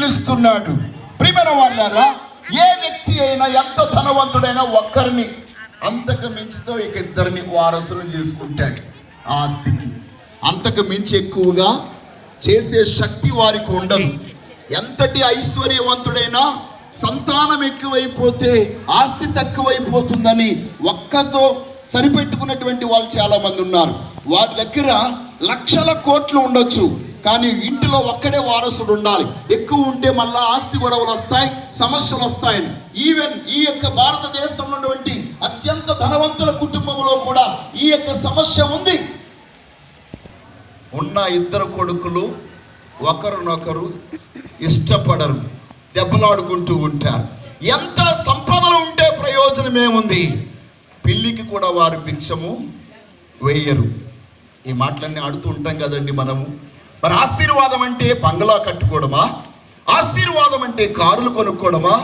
పిలుస్తున్నాడు. ప్రియమైన వాళ్ళారా ఏ వ్యక్తి అయినా ఎంత ధనవంతుడైనా ఒక్కరిని అంతకు మించితో ఇక ఇద్దరిని వారసులు చేసుకుంటాడు ఆస్తికి అంతకు మించి ఎక్కువగా చేసే శక్తి వారికి ఉండదు. ఎంతటి ఐశ్వర్యవంతుడైనా సంతానం ఎక్కువైపోతే ఆస్తి తక్కువైపోతుందని ఒక్కతో సరిపెట్టుకున్నటువంటి వాళ్ళు చాలా మంది ఉన్నారు. వారి దగ్గర లక్షల కోట్లు ఉండొచ్చు. కానీ ఇంటిలో ఒక్కడే వారసుడు ఉండాలి. ఎక్కువ ఉంటే మళ్ళా ఆస్తి గొడవలు వస్తాయి సమస్యలు వస్తాయని. ఈవెన్ ఈ యొక్క భారతదేశంలో ఉన్నటువంటి అత్యంత ధనవంతుల కుటుంబంలో కూడా ఈ యొక్క సమస్య ఉంది. ఉన్న ఇద్దరు కొడుకులు ఒకరినొకరు ఇష్టపడరు దెబ్బలాడుకుంటూ ఉంటారు. ఎంత సంపదలు ఉంటే ప్రయోజనమేముంది పెళ్ళికి కూడా వారు భిక్షము వేయరు. ఈ మాటలన్నీ ఆడుతూ ఉంటాం కదండి మనము. మరి ఆశీర్వాదం అంటే బంగ్లా కట్టుకోవడమా? ఆశీర్వాదం అంటే కారులు కొనుక్కోవడమా?